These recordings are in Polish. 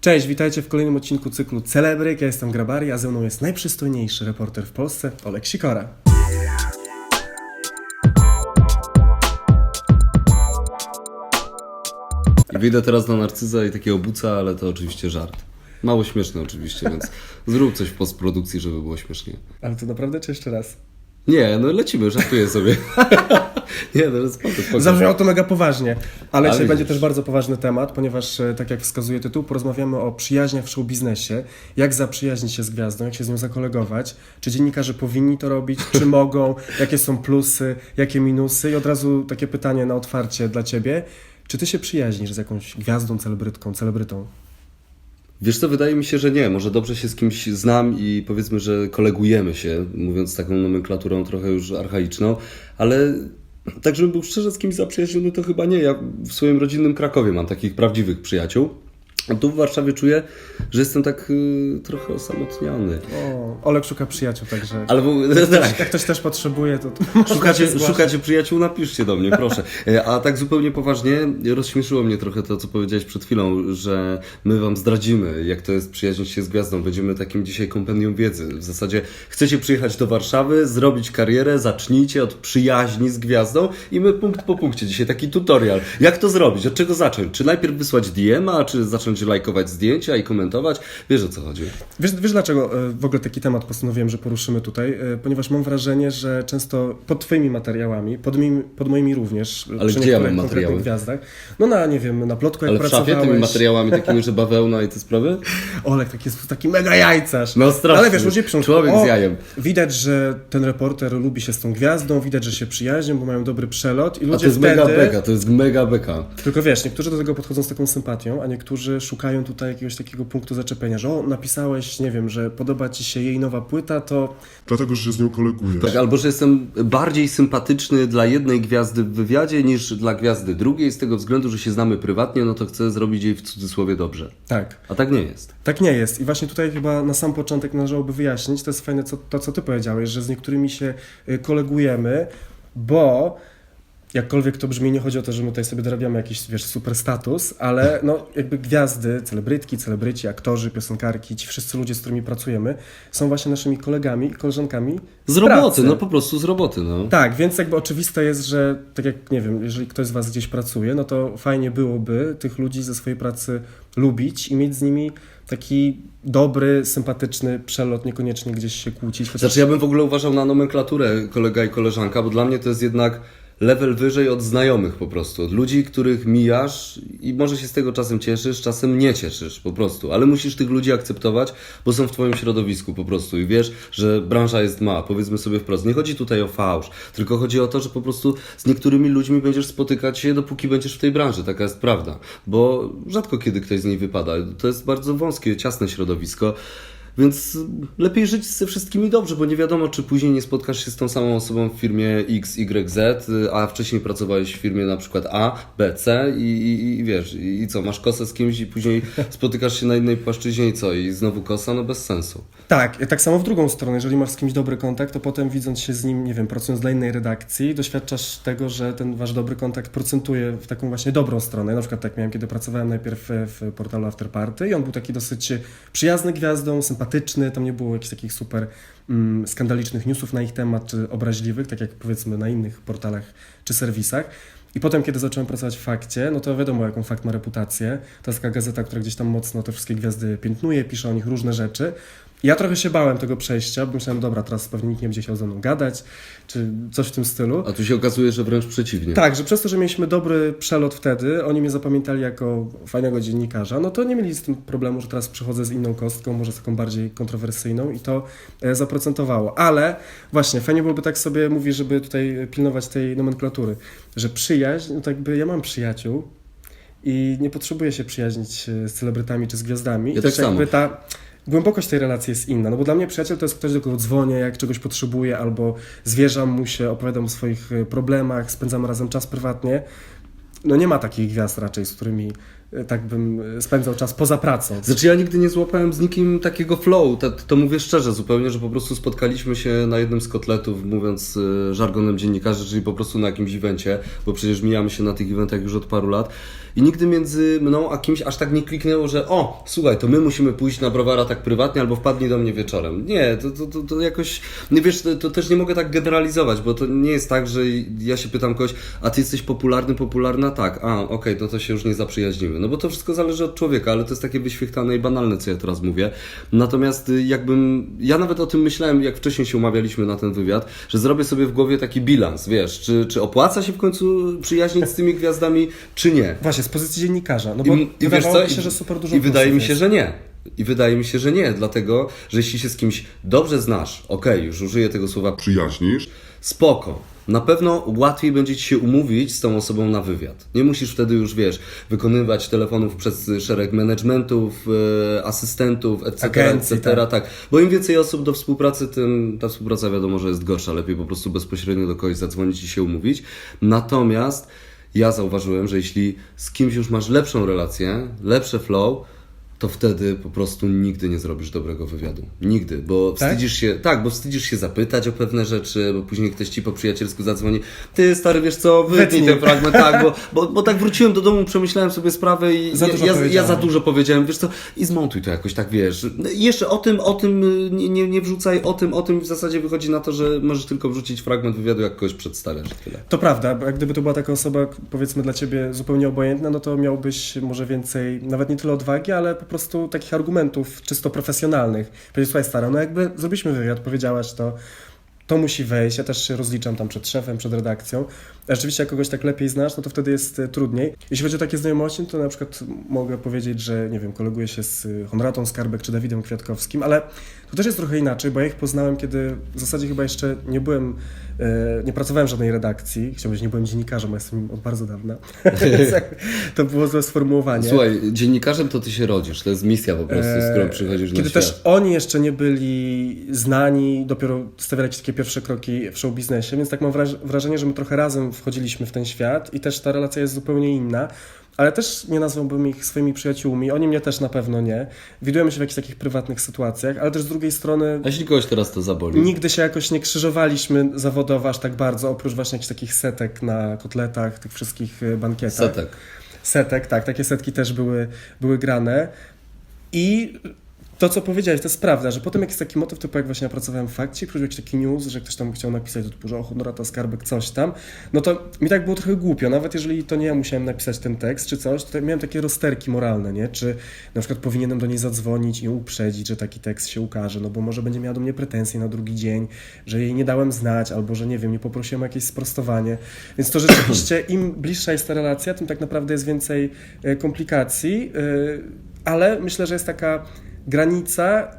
Cześć, witajcie w kolejnym odcinku cyklu Celebryk. Ja jestem Grabari, a ze mną jest najprzystojniejszy reporter w Polsce, Olek Sikora. I wyjdę teraz na narcyza i takiego buca, ale to oczywiście żart. Mało śmieszny oczywiście, więc zrób coś w postprodukcji, żeby było śmiesznie. Ale to naprawdę czy jeszcze raz? Nie, no lecimy, żartuję sobie. nie, no spoko. Zabrzmiało to mega poważnie, ale dzisiaj będzie też bardzo poważny temat, ponieważ, e, tak jak wskazuje tytuł, porozmawiamy o przyjaźniach w showbiznesie, jak zaprzyjaźnić się z gwiazdą, jak się z nią zakolegować, czy dziennikarze powinni to robić, czy mogą, jakie są plusy, jakie minusy i od razu takie pytanie na otwarcie dla Ciebie. Czy Ty się przyjaźnisz z jakąś gwiazdą, celebrytką, celebrytą? Wiesz co, wydaje mi się, że nie. Może dobrze się z kimś znam i powiedzmy, że kolegujemy się, mówiąc taką nomenklaturą trochę już archaiczną, ale tak, żebym był szczerze z kimś zaprzyjaźniony, to chyba nie. Ja w swoim rodzinnym Krakowie mam takich prawdziwych przyjaciół. A tu w Warszawie czuję, że jestem tak y, trochę osamotniony. O, Olek szuka przyjaciół, także Ale bo, tak, jak ktoś też potrzebuje, to, Szukacie, szukacie przyjaciół, napiszcie do mnie, proszę. E, A tak zupełnie poważnie, rozśmieszyło mnie trochę to, co powiedziałeś przed chwilą, że my wam zdradzimy, jak to jest przyjaźnić się z gwiazdą. Będziemy takim dzisiaj kompendium wiedzy. W zasadzie chcecie przyjechać do Warszawy, zrobić karierę, zacznijcie od przyjaźni z gwiazdą i my punkt po punkcie dzisiaj taki tutorial. Jak to zrobić? Od czego zacząć? Czy najpierw wysłać DM-a, czy zacząć lajkować zdjęcia i komentować? Wiesz o co chodzi. Wiesz, wiesz dlaczego e, w ogóle taki temat postanowiłem, że poruszymy tutaj? E, Ponieważ mam wrażenie, że często pod Twoimi materiałami, pod, moimi, pod moimi również, Ale przy gdzie ja mam materiały? gwiazdach, no na, nie wiem, na plotku jak Ale w szafie pracowałeś... tymi materiałami takimi, że bawełna i te sprawy? Olek taki jest taki mega jajcarz. No strasznie. Ale wiesz, ludzie piszą, Człowiek o, z jajem. Widać, że ten reporter lubi się z tą gwiazdą, widać, że się przyjaźnią, bo mają dobry przelot i A ludzie to jest wtedy... mega beka, to jest mega beka. Tylko wiesz, niektórzy do tego podchodzą z taką sympatią, a niektórzy szukają tutaj jakiegoś takiego punktu zaczepienia, że o, napisałeś, nie wiem, że podoba ci się jej nowa płyta, to Dlatego, że się z nią kolegujesz. Tak, albo że jestem bardziej sympatyczny dla jednej gwiazdy w wywiadzie niż dla gwiazdy drugiej, z tego względu, że się znamy prywatnie, no to chcę zrobić jej w cudzysłowie dobrze. tak. A tak nie jest. Tak nie jest. I właśnie tutaj chyba na sam początek należałoby wyjaśnić, to jest fajne co, to, co ty powiedziałeś, że z niektórymi się y, kolegujemy, bo jakkolwiek to brzmi, nie chodzi o to, że my tutaj sobie dorabiamy jakiś, wiesz, super status, ale no jakby gwiazdy, celebrytki, celebryci, aktorzy, piosenkarki, ci wszyscy ludzie, z którymi pracujemy, są właśnie naszymi kolegami i koleżankami Z roboty, pracy. no po prostu z roboty, no. Tak, więc jakby oczywiste jest, że tak jak, nie wiem, jeżeli ktoś z Was gdzieś pracuje, no to fajnie byłoby tych ludzi ze swojej pracy lubić i mieć z nimi taki dobry, sympatyczny przelot, niekoniecznie gdzieś się kłócić. Chociaż... Znaczy ja bym w ogóle uważał na nomenklaturę kolega i koleżanka, bo dla mnie to jest jednak level wyżej od znajomych po prostu. Od ludzi, których mijasz i może się z tego czasem cieszysz, czasem nie cieszysz po prostu. Ale musisz tych ludzi akceptować, bo są w twoim środowisku po prostu i wiesz, że branża jest ma. Powiedzmy sobie wprost. Nie chodzi tutaj o fałsz, tylko chodzi o to, że po prostu z niektórymi ludźmi będziesz spotykać się, dopóki będziesz w tej branży. Taka jest prawda. Bo rzadko kiedy ktoś z niej wypada. To jest bardzo wąskie, ciasne środowisko. Więc lepiej żyć ze wszystkimi dobrze, bo nie wiadomo, czy później nie spotkasz się z tą samą osobą w firmie X, Y, Z, a wcześniej pracowałeś w firmie na przykład A, B, C i, i, i wiesz, i, i co, masz kosę z kimś i później spotykasz się na innej płaszczyźnie i co, i znowu kosa, no bez sensu. Tak, tak samo w drugą stronę, jeżeli masz z kimś dobry kontakt, to potem widząc się z nim, nie wiem, pracując dla innej redakcji, doświadczasz tego, że ten wasz dobry kontakt procentuje w taką właśnie dobrą stronę. Na przykład tak miałem, kiedy pracowałem najpierw w portalu Afterparty i on był taki dosyć przyjazny gwiazdą, sympatyczny, tam nie było jakichś takich super mm, skandalicznych newsów na ich temat, czy obraźliwych, tak jak powiedzmy na innych portalach czy serwisach. I potem, kiedy zacząłem pracować w Fakcie, no to wiadomo, jaką Fakt ma reputację. To jest taka gazeta, która gdzieś tam mocno te wszystkie gwiazdy piętnuje, pisze o nich różne rzeczy. Ja trochę się bałem tego przejścia, bo myślałem, dobra, teraz pewnie nikt nie będzie chciał ze mną gadać, czy coś w tym stylu. A tu się okazuje, że wręcz przeciwnie. Tak, że przez to, że mieliśmy dobry przelot wtedy, oni mnie zapamiętali jako fajnego dziennikarza, no to nie mieli z tym problemu, że teraz przychodzę z inną kostką, może z taką bardziej kontrowersyjną i to e, zaprocentowało. Ale właśnie, fajnie byłoby tak sobie mówić, żeby tutaj pilnować tej nomenklatury, że przyjaźń, no tak jakby ja mam przyjaciół i nie potrzebuję się przyjaźnić e, z celebrytami czy z gwiazdami. Ja I tak samo. ta głębokość tej relacji jest inna. No bo dla mnie przyjaciel to jest ktoś, do kogo dzwonię, jak czegoś potrzebuję, albo zwierzam mu się, opowiadam o swoich e, problemach, spędzam razem czas prywatnie. No nie ma takich gwiazd raczej, z którymi e, tak bym e, spędzał czas poza pracą. Znaczy ja nigdy nie złapałem z nikim takiego flow, to, to mówię szczerze zupełnie, że po prostu spotkaliśmy się na jednym z kotletów, mówiąc żargonem dziennikarzy, czyli po prostu na jakimś evencie, bo przecież mijamy się na tych eventach już od paru lat i nigdy między mną a kimś aż tak nie kliknęło, że o, słuchaj, to my musimy pójść na browara tak prywatnie albo wpadnij do mnie wieczorem. Nie, to, to, to, to jakoś, nie wiesz, to, to też nie mogę tak generalizować, bo to nie jest tak, że ja się pytam kogoś, a ty jesteś popularny, popularna? Tak, a okej, no to się już nie zaprzyjaźnimy. No bo to wszystko zależy od człowieka, ale to jest takie wyświechtane i banalne, co ja teraz mówię. Natomiast y, jakbym, ja nawet o tym myślałem, jak wcześniej się umawialiśmy na ten wywiad, że zrobię sobie w głowie taki bilans, wiesz, czy, czy opłaca się w końcu przyjaźnić z tymi gwiazdami, czy nie. Właśnie, z pozycji dziennikarza, no bo I, i wiesz co? mi się, że super dużo I wydaje mi się, jest. że nie. I wydaje mi się, że nie, dlatego, że jeśli się z kimś dobrze znasz, okej, już użyję tego słowa przyjaźnisz, Spoko. Na pewno łatwiej będzie ci się umówić z tą osobą na wywiad. Nie musisz wtedy już, wiesz, wykonywać telefonów przez szereg managementów, e, asystentów, etc., Agencji, etc. Tak. Bo im więcej osób do współpracy, tym ta współpraca wiadomo, że jest gorsza. Lepiej po prostu bezpośrednio do kogoś zadzwonić i się umówić. Natomiast ja zauważyłem, że jeśli z kimś już masz lepszą relację, lepsze flow, to wtedy po prostu nigdy nie zrobisz dobrego wywiadu. Nigdy, bo Tak? wstydzisz się, tak, bo wstydzisz się zapytać o pewne rzeczy, bo później ktoś ci po przyjacielsku zadzwoni. Ty stary, wiesz co, wytnij ten fragment, tak, bo, bo, bo tak wróciłem do domu, przemyślałem sobie sprawę i Za ja, ja, ja za dużo powiedziałem, wiesz co, i zmontuj to jakoś tak, wiesz. I Jeszcze o tym, o tym y, nie, nie, nie wrzucaj, o tym, o tym w zasadzie wychodzi na to, że możesz tylko wrzucić fragment wywiadu, jak kogoś przedstawiasz. Tyle. To prawda, bo gdyby to była taka osoba, powiedzmy dla ciebie zupełnie obojętna, no to miałbyś może więcej, nawet nie tyle odwagi, ale po prostu takich argumentów czysto profesjonalnych. Powiedzieć, słuchaj stara, no jakby zrobiliśmy wywiad, powiedziałaś to, to musi wejść, ja też się rozliczam tam przed szefem, przed redakcją. A rzeczywiście jak kogoś tak lepiej znasz, no to wtedy jest e, trudniej. Jeśli chodzi o takie znajomości, to na przykład mogę powiedzieć, że nie wiem, koleguję się z e, Honratą Skarbek czy Dawidem Kwiatkowskim, ale to też jest trochę inaczej, bo ja ich poznałem, kiedy w zasadzie chyba jeszcze nie byłem, e, nie pracowałem w żadnej redakcji, chciałbym powiedzieć, nie byłem dziennikarzem, a jestem od bardzo dawna. Jakby to było złe sformułowanie. Słuchaj, dziennikarzem to ty się rodzisz, to jest misja po prostu, z którą przychodzisz na Kiedy też oni jeszcze nie byli znani, dopiero stawiali takie pierwsze kroki w show biznesie, więc tak mam wraż- wrażenie, że my trochę razem wchodziliśmy w ten świat i też ta relacja jest zupełnie inna. Ale też nie nazwałbym ich swoimi przyjaciółmi, oni mnie też na pewno nie. Widujemy się w jakichś takich prywatnych sytuacjach, ale też z drugiej strony A jeśli kogoś teraz to zaboli? nigdy się jakoś nie krzyżowaliśmy zawodowo aż tak bardzo, oprócz właśnie jakichś takich setek na kotletach, tych wszystkich e, bankietach. Setek. Setek, tak, takie setki też były, były grane. I to, co powiedziałeś, to jest prawda, że potem jak jest taki motyw, typu jak właśnie ja pracowałem w fakcie, przychodził jakiś taki news, że ktoś tam chciał napisać do typu, że o, Honorata Skarbek, coś tam, no to mi tak było trochę głupio, nawet jeżeli to nie ja musiałem napisać ten tekst czy coś, to miałem takie rozterki moralne, nie? Czy na przykład powinienem do niej zadzwonić i uprzedzić, że taki tekst się ukaże, no bo może będzie miała do mnie pretensje na drugi dzień, że jej nie dałem znać, albo że nie wiem, nie poprosiłem o jakieś sprostowanie. Więc to rzeczywiście im bliższa jest ta relacja, tym tak naprawdę jest więcej e, komplikacji, e, ale myślę, że jest taka granica,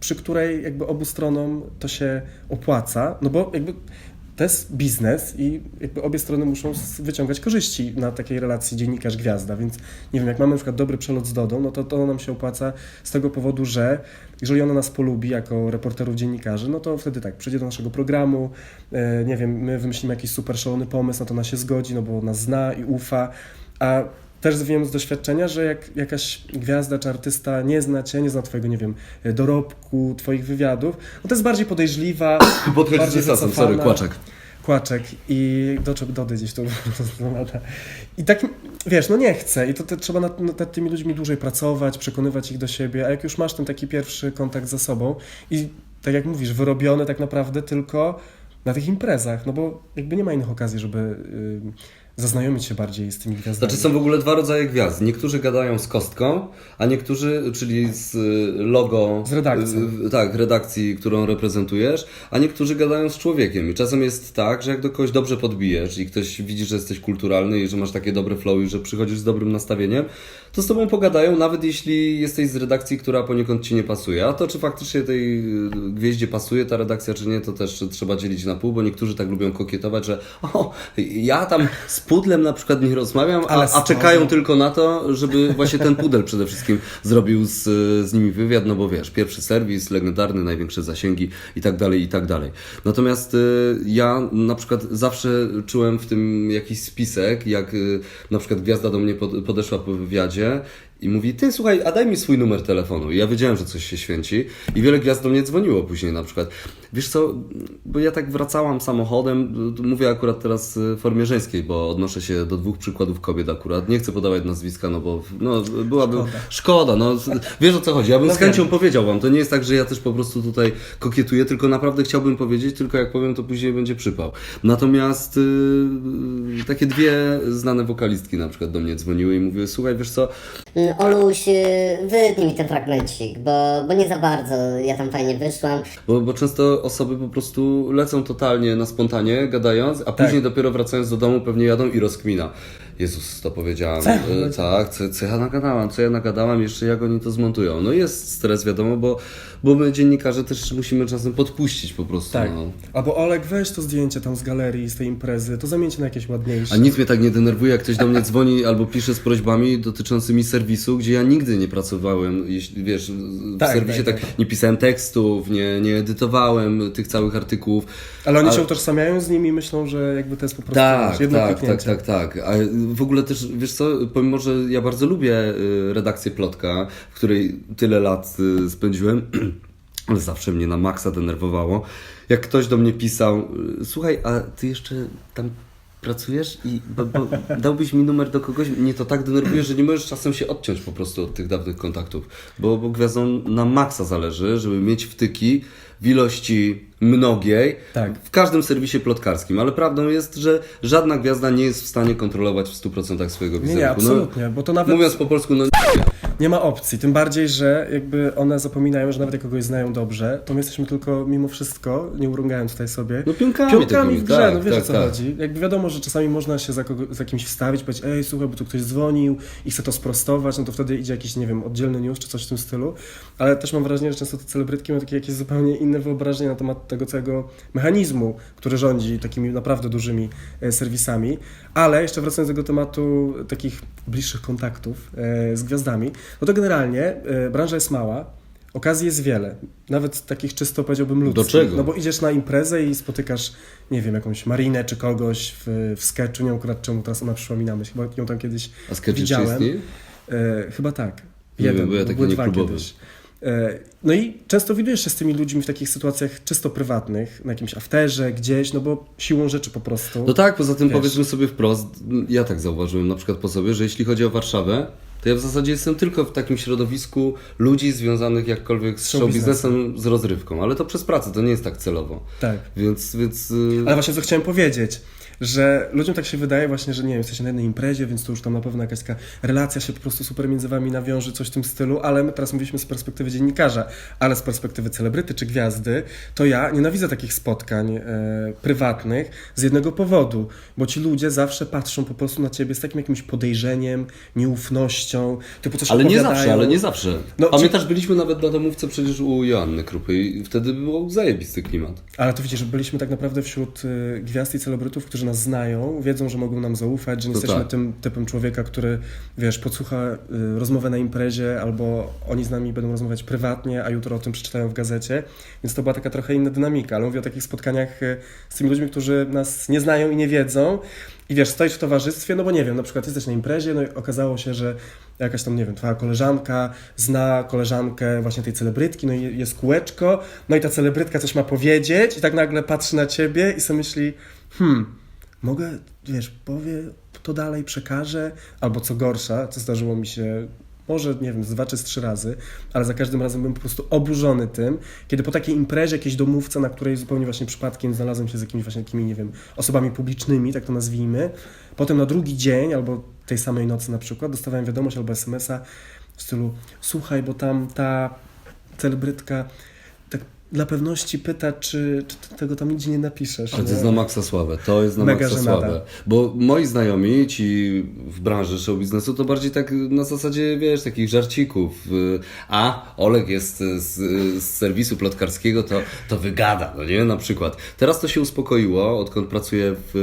przy której jakby obu stronom to się opłaca, no bo jakby to jest biznes i jakby obie strony muszą wyciągać korzyści na takiej relacji dziennikarz-gwiazda, więc nie wiem, jak mamy na przykład dobry przelot z Dodą, no to to nam się opłaca z tego powodu, że jeżeli ona nas polubi jako reporterów, dziennikarzy, no to wtedy tak, przyjdzie do naszego programu, e, nie wiem, my wymyślimy jakiś super szalony pomysł, no to ona się zgodzi, no bo nas zna i ufa, a też wiem z doświadczenia, że jak jakaś gwiazda czy artysta nie zna cię, nie zna twojego, nie wiem, dorobku, twoich wywiadów, no to jest bardziej podejrzliwa, Podchodzi bardziej z sasem, wycofana. sorry, kłaczek. Kłaczek i do czego dodać gdzieś to I tak, wiesz, no nie chcę i to, to trzeba nad, nad tymi ludźmi dłużej pracować, przekonywać ich do siebie, a jak już masz ten taki pierwszy kontakt ze sobą i tak jak mówisz, wyrobiony tak naprawdę tylko na tych imprezach, no bo jakby nie ma innych okazji, żeby y, zaznajomić się bardziej z tymi gwiazdami. Znaczy są w ogóle dwa rodzaje gwiazd. Niektórzy gadają z kostką, a niektórzy, czyli z y, logo. Z redakcji. y, Tak, redakcji, którą reprezentujesz, a niektórzy gadają z człowiekiem. I czasem jest tak, że jak do kogoś dobrze podbijesz i ktoś widzi, że jesteś kulturalny i że masz takie dobre flow i że przychodzisz z dobrym nastawieniem, to z tobą pogadają, nawet jeśli jesteś z redakcji, która poniekąd ci nie pasuje. A to, czy faktycznie tej y, gwieździe pasuje ta redakcja, czy nie, to też trzeba dzielić na pół, bo niektórzy tak lubią kokietować, że o, ja tam z pudlem na przykład nie rozmawiam, a, a czekają tylko na to, żeby właśnie ten pudel przede wszystkim zrobił z, z nimi wywiad, no bo wiesz, pierwszy serwis, legendarny, największe zasięgi i tak dalej, i tak dalej. Natomiast y, ja na przykład zawsze czułem w tym jakiś spisek, jak y, na przykład gwiazda do mnie pod, podeszła po wywiadzie i mówi, ty słuchaj, a daj mi swój numer telefonu. I ja wiedziałem, że coś się święci i wiele gwiazd do mnie dzwoniło później na przykład. Wiesz co, bo ja tak wracałam samochodem, mówię akurat teraz w formie żeńskiej, bo odnoszę się do dwóch przykładów kobiet akurat. Nie chcę podawać nazwiska, no bo no, byłaby... Szkoda. Szkoda, no wiesz o co chodzi. Ja bym No z chęcią powiedział wam. To nie jest tak, że ja też po prostu tutaj kokietuję, tylko naprawdę chciałbym powiedzieć, tylko jak powiem, to później będzie przypał. Natomiast yy, takie dwie znane wokalistki na przykład do mnie dzwoniły i mówiły, słuchaj, wiesz co, Oluś, y, wytnij mi ten fragmencik, bo, bo nie za bardzo ja tam fajnie wyszłam. Bo, bo często osoby po prostu lecą totalnie na spontanie, gadając, a później dopiero wracając do domu pewnie jadą i rozkmina. Jezus, to powiedziałam. Co? E, tak, co, co ja nagadałam, co ja nagadałam, jeszcze jak oni to zmontują. No jest stres, wiadomo, bo, bo my dziennikarze też musimy czasem podpuścić po prostu. Tak. No. Albo Olek, weź to zdjęcie tam z galerii, z tej imprezy, to zamieńcie na jakieś ładniejsze. A nic mnie tak nie denerwuje, jak ktoś do mnie dzwoni albo pisze z prośbami dotyczącymi serwisu, gdzie ja nigdy nie pracowałem, jeśli wiesz, w Tak, serwisie tak, tak, nie pisałem tekstów, nie, nie edytowałem tych całych artykułów. Ale oni A- się utożsamiają z nimi i myślą, że jakby to jest po prostu Tak, jedno tak, tak, kliknięcie. tak, tak. A w ogóle też, wiesz co, pomimo, że ja bardzo lubię y, redakcję Plotka, w której tyle lat y, spędziłem, ale zawsze mnie na maksa denerwowało, jak ktoś do mnie pisał, y, słuchaj, a ty jeszcze tam pracujesz i bo, bo dałbyś mi numer do kogoś, mnie to tak denerwuje, że nie możesz czasem się odciąć po prostu od tych dawnych kontaktów, bo, bo gwiazdom na maksa zależy, żeby mieć wtyki w ilości mnogiej, Tak. w każdym serwisie plotkarskim, ale prawdą jest, że żadna gwiazda nie jest w stanie kontrolować w 100% swojego Nie, wizerunku. nie, absolutnie, bo to nawet Mówiąc po polsku, no nie ma opcji. Tym bardziej, że jakby one zapominają, że nawet jak kogoś znają dobrze, to my jesteśmy tylko mimo wszystko, nie urągając tutaj sobie, No pionkami takimi, w grze, tak, no wiesz tak, o co tak. chodzi. Jakby wiadomo, że czasami można się za, kogo, za kimś wstawić, powiedzieć, ej słuchaj, bo tu ktoś dzwonił i chce to sprostować, no to wtedy idzie jakiś, nie wiem, oddzielny news czy coś w tym stylu, ale też mam wrażenie, że często te celebrytki mają takie jakieś zupełnie inne wyobrażenie na temat tego całego mechanizmu, który rządzi takimi naprawdę dużymi e, serwisami, ale jeszcze wracając do tego tematu takich bliższych kontaktów e, z gwiazdami, no to generalnie e, branża jest mała, Okazji jest wiele, nawet takich czysto powiedziałbym ludzkich. Do czego? No bo idziesz na imprezę i spotykasz, nie wiem, jakąś Marinę czy kogoś w, w sketchu, nie akurat czemu teraz ona przyszła mi na myśl, chyba ją tam kiedyś a widziałem. E, chyba tak. Jeden, wiem, bo ja bo taki były nie dwa próbowałem. kiedyś. E, No i często widujesz się z tymi ludźmi w takich sytuacjach czysto prywatnych, na jakimś afterze, gdzieś, no bo siłą rzeczy po prostu. No tak, poza tym Wiesz. powiedzmy sobie wprost, ja tak zauważyłem na przykład po sobie, że jeśli chodzi o Warszawę, to ja w zasadzie jestem tylko w takim środowisku ludzi związanych jakkolwiek z show showbiznesem, z rozrywką, ale to przez pracę, to nie jest tak celowo. Tak. Więc, więc y, Ale właśnie co chciałem powiedzieć, że ludziom tak się wydaje właśnie, że nie wiem, jesteście na jednej imprezie, więc to już tam na pewno jakaś taka relacja się po prostu super między wami nawiąże, coś w tym stylu, ale my teraz mówiliśmy z perspektywy dziennikarza, ale z perspektywy celebryty czy gwiazdy, to ja nienawidzę takich spotkań e, prywatnych z jednego powodu, bo ci ludzie zawsze patrzą po prostu na ciebie z takim jakimś podejrzeniem, nieufnością, typu coś Ale nie zawsze, ale nie zawsze. No, Pamiętasz, byliśmy nawet na domówce przecież u Joanny Krupy i wtedy był zajebisty klimat. Ale to widzisz, że byliśmy tak naprawdę wśród y, gwiazd i celebrytów, którzy nas znają, wiedzą, że mogą nam zaufać, że nie No jesteśmy tak. tym typem człowieka, który, wiesz, podsłucha y, rozmowę na imprezie, albo oni z nami będą rozmawiać prywatnie, a jutro o tym przeczytają w gazecie. Więc to była taka trochę inna dynamika, ale mówię o takich spotkaniach y, z tymi ludźmi, którzy nas nie znają i nie wiedzą. I wiesz, stoisz w towarzystwie, no bo nie wiem, na przykład jesteś na imprezie, no i okazało się, że jakaś tam, nie wiem, twoja koleżanka zna koleżankę właśnie tej celebrytki, no i jest kółeczko, no i ta celebrytka coś ma powiedzieć i tak nagle patrzy na ciebie i sobie myśli, hmm, mogę, wiesz, powie, to dalej przekażę, albo co gorsza, co zdarzyło mi się może, nie wiem, dwa czy trzy razy, ale za każdym razem byłem po prostu oburzony tym, kiedy po takiej imprezie jakiejś domówce, na której zupełnie właśnie przypadkiem znalazłem się z jakimiś właśnie takimi, nie wiem, osobami publicznymi, tak to nazwijmy, potem na drugi dzień albo tej samej nocy na przykład dostawałem wiadomość albo SMS-a w stylu słuchaj, bo tam ta celebrytka dla pewności pyta, czy, czy tego tam nigdzie nie napiszesz. Ale to jest na maksa słabe, to jest na Mega maksa żenada. słabe. Bo moi znajomi, ci w branży show biznesu, to bardziej tak na zasadzie, wiesz, takich żarcików. Y, A, Olek jest z, z serwisu plotkarskiego, to, to wygada, no nie? Na przykład. Teraz to się uspokoiło, odkąd pracuję w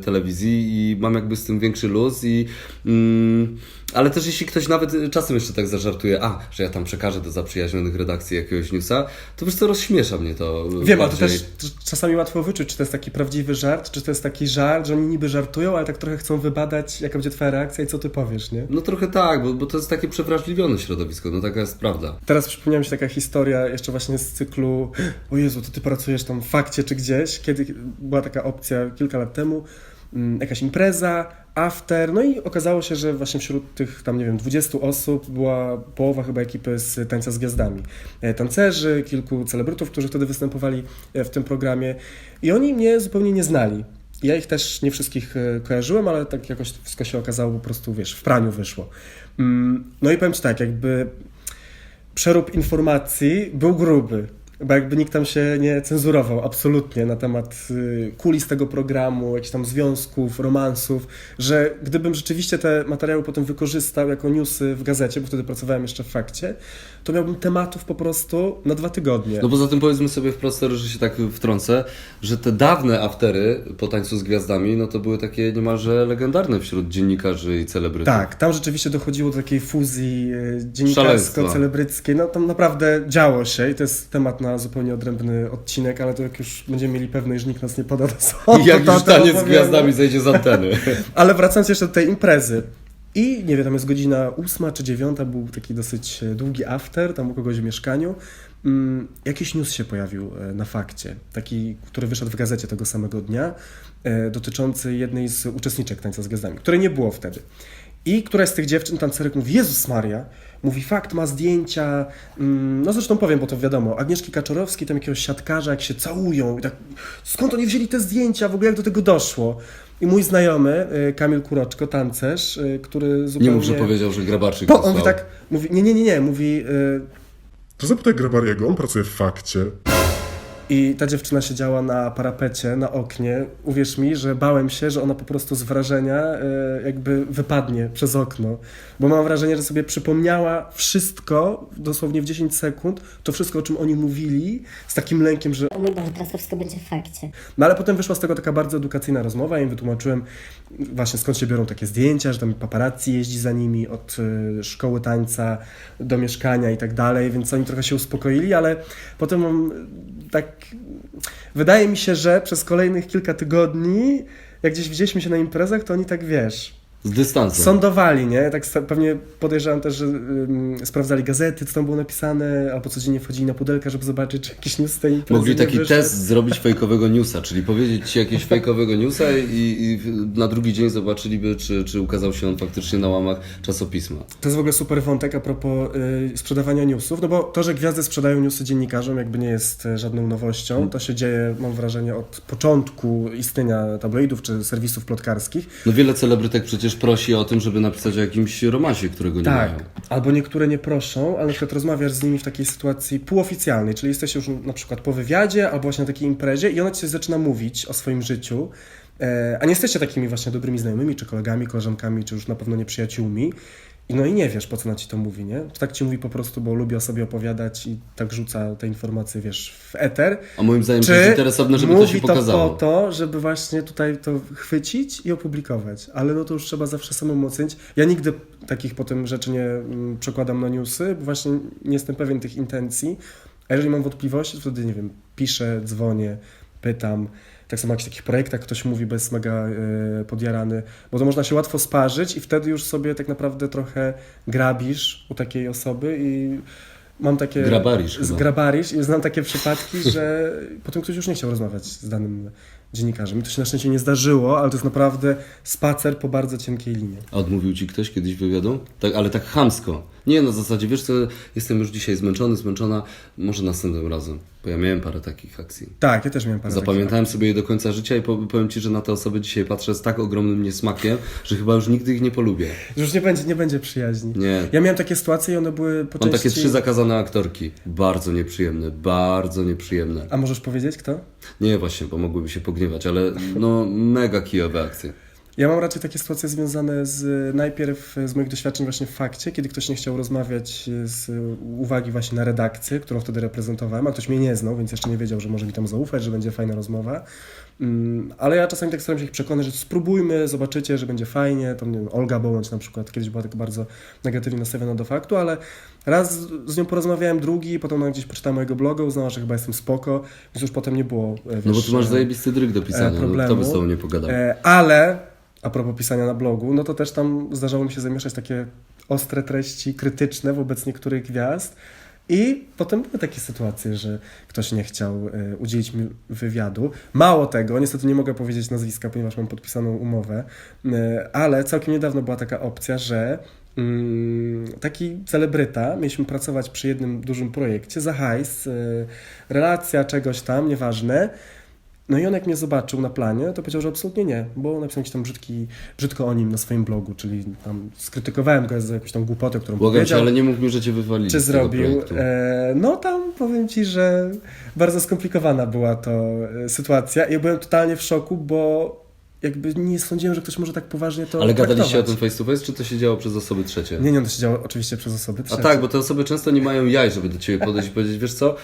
y, telewizji i mam jakby z tym większy luz i... Mm, ale też jeśli ktoś nawet czasem jeszcze tak zażartuje, a, że ja tam przekażę do zaprzyjaźnionych redakcji jakiegoś newsa, to wiesz co, rozśmiesza mnie to Wiem, ale to też czasami łatwo wyczuć, czy to jest taki prawdziwy żart, czy to jest taki żart, że oni niby żartują, ale tak trochę chcą wybadać, jaka będzie twoja reakcja i co ty powiesz, nie? No trochę tak, bo, bo to jest takie przewrażliwione środowisko, no taka jest prawda. Teraz przypomniała mi się taka historia jeszcze właśnie z cyklu o Jezu, to ty pracujesz tam w fakcie czy gdzieś, kiedy była taka opcja kilka lat temu, mm, jakaś impreza, after, no i okazało się, że właśnie wśród tych tam, nie wiem, 20 osób była połowa chyba ekipy z Tańca z Gwiazdami. E, Tancerzy, kilku celebrytów, którzy wtedy występowali e, w tym programie i oni mnie zupełnie nie znali. Ja ich też nie wszystkich e, kojarzyłem, ale tak jakoś wszystko się okazało po prostu, wiesz, w praniu wyszło. Mm, No i powiem Ci tak, jakby przerób informacji był gruby. Bo jakby nikt tam się nie cenzurował absolutnie na temat y, kulis tego programu, jakichś tam związków, romansów, że gdybym rzeczywiście te materiały potem wykorzystał jako newsy w gazecie, bo wtedy pracowałem jeszcze w fakcie, to miałbym tematów po prostu na dwa tygodnie. No poza tym powiedzmy sobie wprost, że się tak wtrącę, że te dawne aftery po tańcu z gwiazdami, no to były takie niemalże legendarne wśród dziennikarzy i celebrytów. Tak, tam rzeczywiście dochodziło do takiej fuzji y, dziennikarsko-celebryckiej. No tam naprawdę działo się i to jest temat na zupełnie odrębny odcinek, ale to jak już będziemy mieli pewność, że nikt nas nie poda do sądu. I jak już taniec z gwiazdami zejdzie z anteny. Ale wracając jeszcze do tej imprezy. I nie wiem, tam jest godzina ósma czy dziewiąta, był taki dosyć e, długi after, tam u kogoś w mieszkaniu. Mm, jakiś news się pojawił e, na fakcie, taki, który wyszedł w gazecie tego samego dnia, e, dotyczący jednej z uczestniczek Tańca z Gwiazdami, której nie było wtedy. I któraś z tych dziewczyn, tancerek mówi, Jezus Maria, mówi, fakt, ma zdjęcia, mm, no zresztą powiem, bo to wiadomo, Agnieszki Kaczorowskiej, tam jakiegoś siatkarza, jak się całują i tak, skąd oni wzięli te zdjęcia, w ogóle jak do tego doszło? I mój znajomy, y, Kamil Kuroczko, tancerz, y, który Nie zupełnie... mów, że powiedział, że grabarczyk Po, on mówi tak, mówi, nie, nie, nie, nie, mówi... y, To zapytaj Grabariego, on pracuje w fakcie. I ta dziewczyna siedziała na parapecie, na oknie. Uwierz mi, że bałem się, że ona po prostu z wrażenia e, jakby wypadnie przez okno. Bo mam wrażenie, że sobie przypomniała wszystko, dosłownie w 10 sekund, to wszystko, o czym oni mówili, z takim lękiem, że O mój Boże, teraz to wszystko będzie w fakcie. No ale potem wyszła z tego taka bardzo edukacyjna rozmowa, ja im wytłumaczyłem właśnie skąd się biorą takie zdjęcia, że tam paparazzi jeździ za nimi od y, szkoły tańca do mieszkania i tak dalej, więc oni trochę się uspokoili, ale potem mam tak... Wydaje mi się, że przez kolejnych kilka tygodni, jak gdzieś widzieliśmy się na imprezach, to oni tak, wiesz, Z dystansem. sądowali, nie? Tak pewnie podejrzewam też, że sprawdzali gazety, co tam było napisane, albo codziennie wchodzili na pudelka, żeby zobaczyć, czy jakiś news z tej Mogli taki wyszedł. test zrobić fejkowego newsa, czyli powiedzieć ci jakiegoś fejkowego newsa i, i na drugi dzień zobaczyliby, czy, czy ukazał się on faktycznie na łamach czasopisma. To jest w ogóle super wątek a propos y, sprzedawania newsów, no bo to, że gwiazdy sprzedają newsy dziennikarzom jakby nie jest y, żadną nowością. To się dzieje, mam wrażenie, od początku istnienia tabloidów czy serwisów plotkarskich. No wiele celebrytek przecież prosi o tym, żeby napisać o jakimś romansie, którego nie mają. Tak, albo niektóre nie proszą, ale na przykład rozmawiasz z nimi w takiej sytuacji półoficjalnej, czyli jesteś już na przykład po wywiadzie albo właśnie na takiej imprezie i ona ci zaczyna mówić o swoim życiu, e, a nie jesteście takimi właśnie dobrymi znajomymi, czy kolegami, koleżankami, czy już na pewno nie przyjaciółmi. I no i nie wiesz, po co ona ci to mówi, nie? Tak ci mówi po prostu, bo lubi o sobie opowiadać i tak rzuca te informacje, wiesz, w eter. A moim zdaniem to Czy jest interesowne, żeby to mówi się to pokazało. po to, żeby właśnie tutaj to chwycić i opublikować. Ale no to już trzeba zawsze samemu ocenić. Ja nigdy takich potem rzeczy nie mm, przekładam na newsy, bo właśnie nie jestem pewien tych intencji. A jeżeli mam wątpliwości, to wtedy, nie wiem, piszę, dzwonię, pytam. Tak samo jakichś takich projektach ktoś mówi, jest mega e, podjarany, bo to można się łatwo sparzyć i wtedy już sobie tak naprawdę trochę grabisz u takiej osoby i mam takie... Grabarisz chyba. Zgrabarisz i znam takie przypadki, że potem ktoś już nie chciał rozmawiać z danym dziennikarzem. I to się na szczęście nie zdarzyło, ale to jest naprawdę spacer po bardzo cienkiej linie. A odmówił ci ktoś kiedyś wywiadu? Tak, ale tak chamsko. Nie, na zasadzie, wiesz co, jestem już dzisiaj zmęczony, zmęczona, może następnym razem, bo ja miałem parę takich akcji. Tak, ja też miałem parę Zapamiętałem sobie je do końca życia i po- powiem Ci, że na te osoby dzisiaj patrzę z tak ogromnym niesmakiem, że chyba już nigdy ich nie polubię. Już nie będzie, nie będzie przyjaźni. Nie. Ja miałem takie sytuacje i one były po Mam części... takie trzy zakazane aktorki. Bardzo nieprzyjemne, bardzo nieprzyjemne. A możesz powiedzieć kto? Nie, właśnie, bo mogłyby się pogniewać, ale no mega kijowe akcje. Ja mam raczej takie sytuacje związane z najpierw z moich doświadczeń właśnie w fakcie, kiedy ktoś nie chciał rozmawiać z uwagi właśnie na redakcję, którą wtedy reprezentowałem, a ktoś mnie nie znał, więc jeszcze nie wiedział, że może mi tam zaufać, że będzie fajna rozmowa. Mm, Ale ja czasami tak staram się ich przekonać, że spróbujmy, zobaczycie, że będzie fajnie. Tam nie wiem, Olga Bołądź na przykład kiedyś była tak bardzo negatywnie nastawiona do faktu, ale raz z nią porozmawiałem, drugi, potem ona gdzieś poczytała mojego bloga, uznała, że chyba jestem spoko, więc już potem nie było. e, No bo wiesz, ty masz e, zajebisty dryg do pisania, no, problemu. kto by z tobą nie pogadał? E, ale a propos pisania na blogu, no to też tam zdarzało mi się zamieszać takie ostre treści krytyczne wobec niektórych gwiazd. I potem były takie sytuacje, że ktoś nie chciał e, udzielić mi wywiadu. Mało tego, niestety nie mogę powiedzieć nazwiska, ponieważ mam podpisaną umowę, e, ale całkiem niedawno była taka opcja, że mm, taki celebryta, mieliśmy pracować przy jednym dużym projekcie za hajs, e, relacja czegoś tam, nieważne. No i on jak mnie zobaczył na planie, to powiedział, że absolutnie nie, bo napisał jakiś tam brzydki, brzydko o nim na swoim blogu, czyli tam skrytykowałem go za jakąś tam głupotę, którą Błagam cię, powiedział. ale nie mów mi, że cię wywalili Czy zrobił? E, no tam powiem ci, że bardzo skomplikowana była to e, sytuacja. Ja byłem totalnie w szoku, bo jakby nie sądziłem, że ktoś może tak poważnie to Ale gadaliście o traktować. tym face to face, czy to się działo przez osoby trzecie? Nie, nie, to się działo oczywiście przez osoby A trzecie. tak, bo te osoby często nie mają jaj, żeby do ciebie podejść i powiedzieć, wiesz co,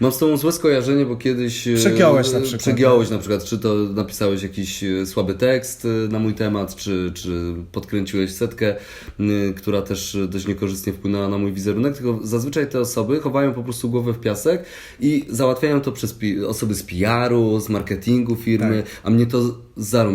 mam z tobą złe skojarzenie, bo kiedyś... e, Przegiąłeś na przykład. Przegiąłeś na przykład, czy to napisałeś jakiś e, słaby tekst e, na mój temat, czy, czy podkręciłeś setkę, która też dość niekorzystnie wpłynęła na mój wizerunek, tylko zazwyczaj te osoby chowają po prostu głowę w piasek i załatwiają to przez osoby z PR-u, z marketingu firmy, Tak. a mnie to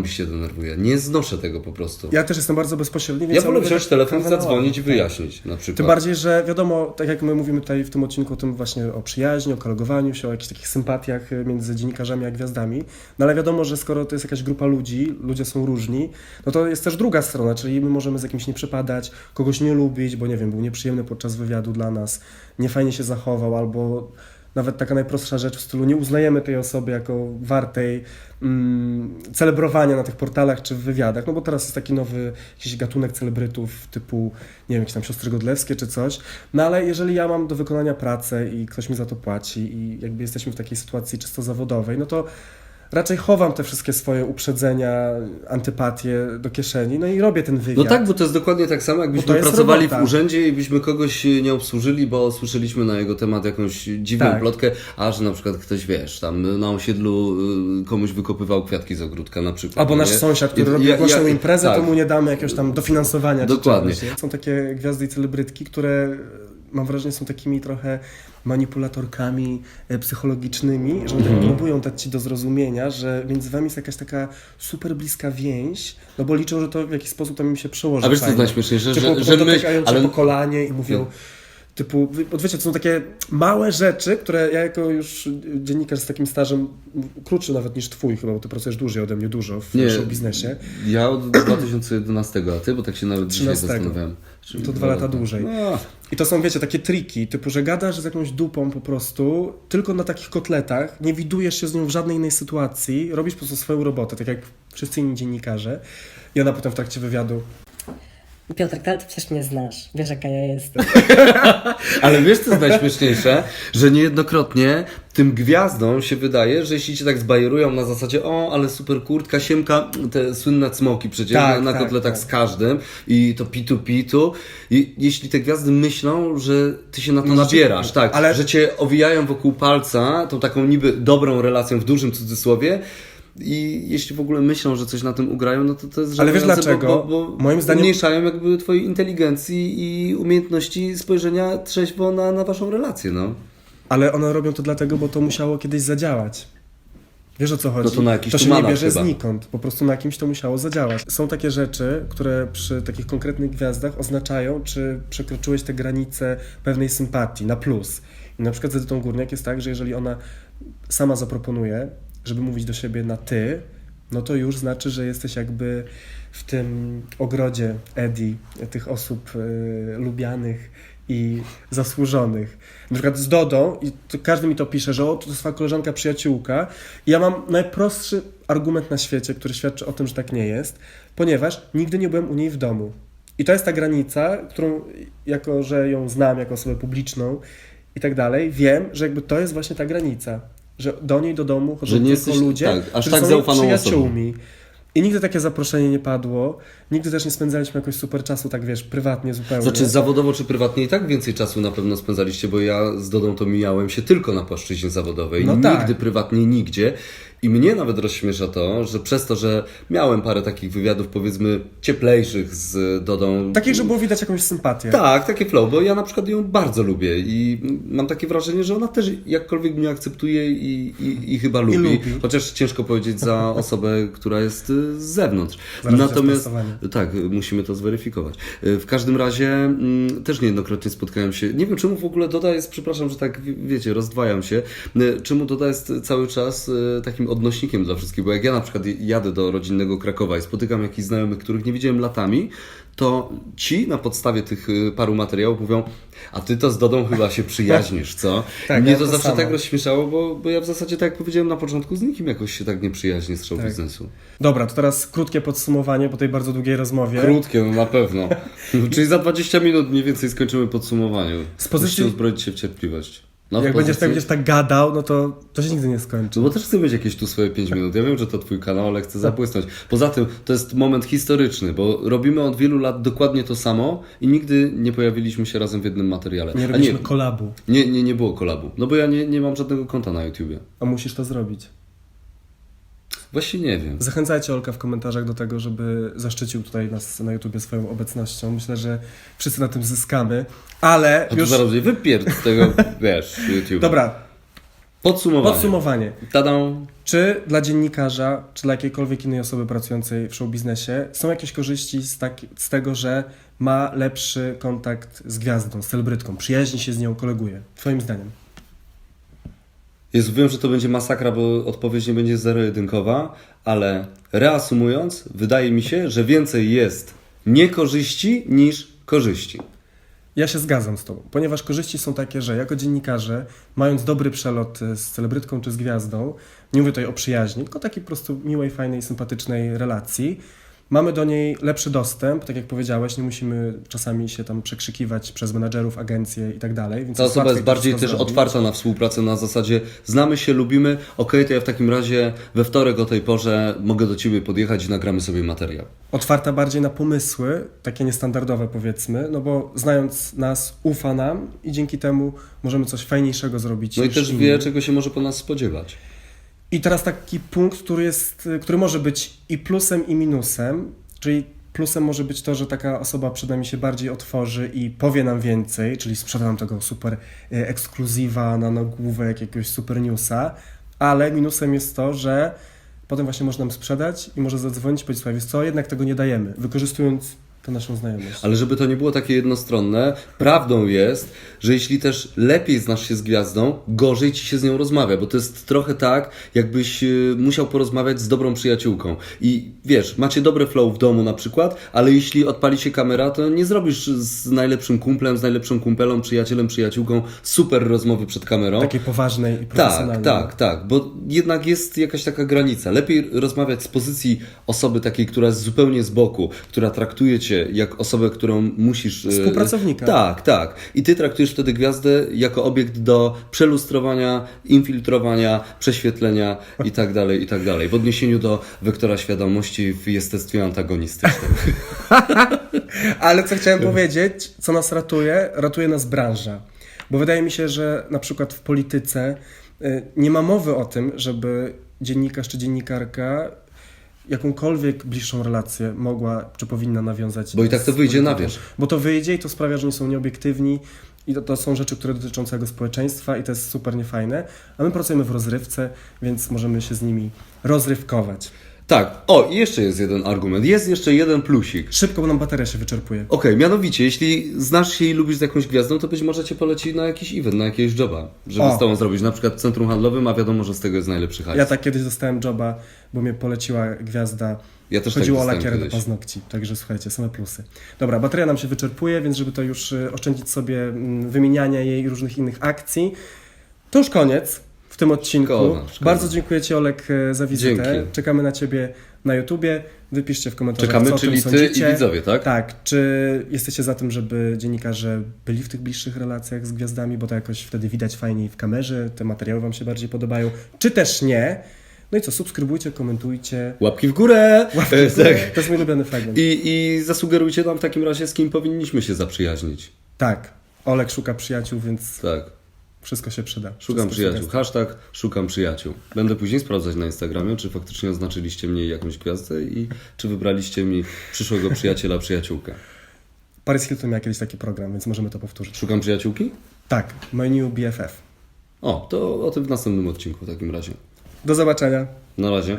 zarąbiście denerwuje. Nie znoszę tego po prostu. Ja też jestem bardzo bezpośredni, więc Ja wolę wziąć tak telefon, zadzwonić i Tak. wyjaśnić na przykład. Tym bardziej, że wiadomo, tak jak my mówimy tutaj w tym odcinku o tym właśnie o przyjaźni, o kolegowaniu się, o jakichś takich sympatiach między dziennikarzami a gwiazdami, no ale wiadomo, że skoro to jest jakaś grupa ludzi, ludzie są różni, no to jest też druga strona, czyli my możemy z jakimś nie przypadać, kogoś nie lubić, bo nie wiem, był nieprzyjemny podczas wywiadu dla nas, niefajnie się zachował, albo nawet taka najprostsza rzecz w stylu nie uznajemy tej osoby jako wartej mm, celebrowania na tych portalach czy w wywiadach, no bo teraz jest taki nowy jakiś gatunek celebrytów typu, nie wiem, jakieś tam siostry godlewskie czy coś, no ale jeżeli ja mam do wykonania pracę i ktoś mi za to płaci i jakby jesteśmy w takiej sytuacji czysto zawodowej, no to raczej chowam te wszystkie swoje uprzedzenia, antypatie do kieszeni, no i robię ten wywiad. No tak, bo to jest dokładnie tak samo, jakbyśmy pracowali robota. w urzędzie i byśmy kogoś nie obsłużyli, bo słyszeliśmy na jego temat jakąś dziwną Tak. plotkę, a że na przykład ktoś, wiesz, tam na osiedlu y, komuś wykopywał kwiatki z ogródka na przykład. Albo nasz sąsiad, który robi ja- głośną ja- imprezę, tak. to mu nie damy jakiegoś tam dofinansowania. Dokładnie. Czy czegoś? Są takie gwiazdy i celebrytki, które mam wrażenie są takimi trochę manipulatorkami e, psychologicznymi, że one tak Mhm. próbują dać ci do zrozumienia, że między wami jest jakaś taka super bliska więź, no bo liczą, że to w jakiś sposób tam im się przełoży. A wiesz, co jest najśmieszniejsze? Że, potem że my... Ale... po kolanie i mówią... No. Typu, bo wiecie, to są takie małe rzeczy, które ja jako już dziennikarz z takim stażem, krótszy nawet niż twój chyba, bo ty pracujesz dłużej ode mnie dużo w Nie. show biznesie. Ja od 2011, a ty? Bo tak się nawet dzisiaj 13. zastanawiałem. Czyli To dwa lata dłużej. No. I to są, wiecie, takie triki, typu, że gadasz z jakąś dupą po prostu, tylko na takich kotletach, nie widujesz się z nią w żadnej innej sytuacji, robisz po prostu swoją robotę, tak jak wszyscy inni dziennikarze. I ona potem w trakcie wywiadu, Piotrek, ale ty przecież mnie znasz. Wiesz, jaka ja jestem. Ale wiesz, co jest najśmieszniejsze? Że niejednokrotnie tym gwiazdom się wydaje, że jeśli cię tak zbajerują na zasadzie o, ale super kurtka, siemka, te słynne cmoki przecież Tak, na, tak, kotletach tak. z każdym i to pitu pitu. I jeśli te gwiazdy myślą, że ty się na to No, nabierasz, tak, ale- że cię owijają wokół palca tą taką niby dobrą relacją w dużym cudzysłowie, i jeśli w ogóle myślą, że coś na tym ugrają, no to to jest Ale wiesz dlaczego? Bo, bo, bo Moim zdaniem- umniejszają jakby twojej inteligencji i umiejętności spojrzenia trzeźwo na, na waszą relację, no. ale one robią to dlatego, bo to musiało kiedyś zadziałać. Wiesz o co chodzi? No to na to się nie bierze chyba. znikąd, po prostu na kimś to musiało zadziałać. Są takie rzeczy, które przy takich konkretnych gwiazdach oznaczają, czy przekroczyłeś te granice pewnej sympatii na plus. I na przykład z Edytą Górniak jest tak, że jeżeli ona sama zaproponuje, żeby mówić do siebie na ty, no to już znaczy, że jesteś jakby w tym ogrodzie Eddie, tych osób y, lubianych i zasłużonych. Na przykład z Dodą, i to każdy mi to pisze, że o, to jest twoja koleżanka, przyjaciółka. I ja mam najprostszy argument na świecie, który świadczy o tym, że tak nie jest, ponieważ nigdy nie byłem u niej w domu. I to jest ta granica, którą, jako że ją znam jako osobę publiczną i tak dalej, wiem, że jakby to jest właśnie ta granica. Że do niej, do domu chodzą Że nie tylko jesteś- ludzie, tak, aż tak są osobą. przyjaciółmi. I nigdy takie zaproszenie nie padło. Nigdy też nie spędzaliśmy jakoś super czasu, tak wiesz, prywatnie zupełnie. Znaczy zawodowo czy prywatnie i tak więcej czasu na pewno spędzaliście, bo ja z Dodą to mijałem się tylko na płaszczyźnie zawodowej, No nigdy tak. prywatnie nigdzie. I mnie nawet rozśmiesza to, że przez to, że miałem parę takich wywiadów powiedzmy cieplejszych z Dodą. Takich, że było widać jakąś sympatię. Tak, takie flow, bo ja na przykład ją bardzo lubię i mam takie wrażenie, że ona też jakkolwiek mnie akceptuje i, i, i chyba lubi. lubi. Chociaż ciężko powiedzieć za osobę, która jest y, z zewnątrz. Zaraz Natomiast tak, musimy to zweryfikować. Y, W każdym razie mm, też niejednokrotnie spotkałem się. Nie wiem, czemu w ogóle Doda jest, przepraszam, że tak wie- wiecie, rozdwajam się. Y, Czemu Doda jest cały czas takim odnośnikiem dla wszystkich, bo jak ja na przykład jadę do rodzinnego Krakowa i spotykam jakichś znajomych, których nie widziałem latami, to ci na podstawie tych y, paru materiałów mówią, a ty to z Dodą chyba się przyjaźnisz, co? Tak, Mnie ja to to zawsze samo. tak rozśmieszało, bo, bo ja w zasadzie, tak jak powiedziałem na początku, z nikim jakoś się tak nie przyjaźnię z show Tak. biznesu. Dobra, to teraz krótkie podsumowanie po tej bardzo długiej rozmowie. Krótkie, no na pewno. Czyli za 20 minut mniej więcej skończymy podsumowanie. Z pozycji- Musicie uzbroić się w cierpliwość. No, Jak będziesz tak, będziesz tak gadał, no to to się nigdy nie skończy. No bo też chcę mieć jakieś tu swoje 5 minut. Ja wiem, że to twój kanał, ale chcę zabłysnąć. Poza tym to jest moment historyczny, bo robimy od wielu lat dokładnie to samo i nigdy nie pojawiliśmy się razem w jednym materiale. Nie robiliśmy nie, kolabu, nie, nie, nie było kolabu. No bo ja nie, nie mam żadnego konta na YouTubie. a musisz to zrobić. Właśnie nie wiem. Zachęcajcie Olka w komentarzach do tego, żeby zaszczycił tutaj nas na YouTubie swoją obecnością. Myślę, że wszyscy na tym zyskamy, ale A już... zaraz mnie wypierd z tego, wiesz, YouTube. Dobra, Podsumowanie. podsumowanie. Tadą. Czy dla dziennikarza, czy dla jakiejkolwiek innej osoby pracującej w show biznesie są jakieś korzyści z, tak, z tego, że ma lepszy kontakt z gwiazdą, z celebrytką, przyjaźni się z nią, koleguje? Twoim zdaniem. Jezu, wiem, że to będzie masakra, bo odpowiedź nie będzie zero-jedynkowa, ale reasumując, wydaje mi się, że więcej jest niekorzyści niż korzyści. Ja się zgadzam z Tobą, ponieważ korzyści są takie, że jako dziennikarze, mając dobry przelot e, z celebrytką czy z gwiazdą, nie mówię tutaj o przyjaźni, tylko takiej po prostu miłej, fajnej, sympatycznej relacji, mamy do niej lepszy dostęp, tak jak powiedziałeś, nie musimy czasami się tam przekrzykiwać przez menadżerów, agencje i tak dalej. Ta osoba jest bardziej też zrobić. otwarta na współpracę na zasadzie znamy się, lubimy, okej, to ja w takim razie we wtorek o tej porze mogę do Ciebie podjechać i nagramy sobie materiał. otwarta bardziej na pomysły, takie niestandardowe powiedzmy, no bo znając nas, ufa nam i dzięki temu możemy coś fajniejszego zrobić. No i też wie, czego się może po nas spodziewać. I teraz taki punkt, który jest, który może być i plusem, i minusem, czyli plusem może być to, że taka osoba przed nami się bardziej otworzy i powie nam więcej, czyli sprzeda nam tego super e, ekskluzywa na nagłówek jakiegoś super newsa, ale minusem jest to, że potem właśnie można nam sprzedać i może zadzwonić i powiedzieć, słuchaj, co, jednak tego nie dajemy, wykorzystując tę naszą znajomość. Ale żeby to nie było takie jednostronne, prawdą jest, że jeśli też lepiej znasz się z gwiazdą, gorzej ci się z nią rozmawia, bo to jest trochę tak, jakbyś y, musiał porozmawiać z dobrą przyjaciółką. I wiesz, macie dobre flow w domu na przykład, ale jeśli odpali się kamera, to nie zrobisz z najlepszym kumplem, z najlepszą kumpelą, przyjacielem, przyjaciółką super rozmowy przed kamerą. Takiej poważnej i Tak, profesjonalnej. tak, tak, bo jednak jest jakaś taka granica. Lepiej rozmawiać z pozycji osoby takiej, która jest zupełnie z boku, która traktuje cię jak osobę, którą musisz. e, Współpracownika. Tak, tak. I ty traktujesz wtedy gwiazdę jako obiekt do przelustrowania, infiltrowania, prześwietlenia i tak dalej, i tak dalej. W odniesieniu do wektora świadomości w jestestwie antagonistycznym. Ale co chciałem powiedzieć, co nas ratuje, ratuje nas branża. Bo wydaje mi się, że na przykład w polityce y, nie ma mowy o tym, żeby dziennikarz czy dziennikarka jakąkolwiek bliższą relację mogła czy powinna nawiązać. Bo i tak to wyjdzie na wierzch. Bo to wyjdzie i to sprawia, że nie są nieobiektywni i to, to są rzeczy, które dotyczą całego społeczeństwa i to jest super niefajne. A my pracujemy w rozrywce, więc możemy się z nimi rozrywkować. Tak, o, i jeszcze jest jeden argument. Jest jeszcze jeden plusik. Szybko, bo nam bateria się wyczerpuje. Okej, mianowicie, jeśli znasz się i lubisz z jakąś gwiazdą, to być może cię poleci na jakiś event, na jakiegoś joba, żeby O. z tobą zrobić, na przykład w centrum handlowym, a wiadomo, że z tego jest najlepszy hajs. Ja tak kiedyś dostałem joba, bo mnie poleciła gwiazda. Ja też tak Chodziło o dostałem lakierę do kiedyś. paznokci, także słuchajcie, same plusy. Dobra, bateria nam się wyczerpuje, więc żeby to już y, oszczędzić sobie mm, wymieniania jej i różnych innych akcji, to już koniec w tym odcinku. Szkoda, szkoda. Bardzo dziękuję Ci Olek e, za wizytę. Dzięki. Czekamy na Ciebie na YouTubie. Wypiszcie w komentarzach, Czekamy, co czyli ty sądzicie. i widzowie, tak? Tak. Czy jesteście za tym, żeby dziennikarze byli w tych bliższych relacjach z gwiazdami, bo to jakoś wtedy widać fajniej w kamerze, te materiały Wam się bardziej podobają, czy też nie? No i co, subskrybujcie, komentujcie. Łapki w górę! Łapki w górę. tak. To jest mój ulubiony fragment. I, I zasugerujcie nam w takim razie, z kim powinniśmy się zaprzyjaźnić. Tak, Olek szuka przyjaciół, więc Tak, wszystko się przyda. szukam przyjaciół. Hashtag szukam przyjaciół. Będę później sprawdzać na Instagramie, czy faktycznie oznaczyliście mnie jakąś gwiazdę i czy wybraliście mi przyszłego przyjaciela, przyjaciółkę. Paris Hilton miał kiedyś taki program, więc możemy to powtórzyć. Szukam przyjaciółki? Tak, my new BFF. O, to o tym w następnym odcinku w takim razie. Do zobaczenia. Na razie.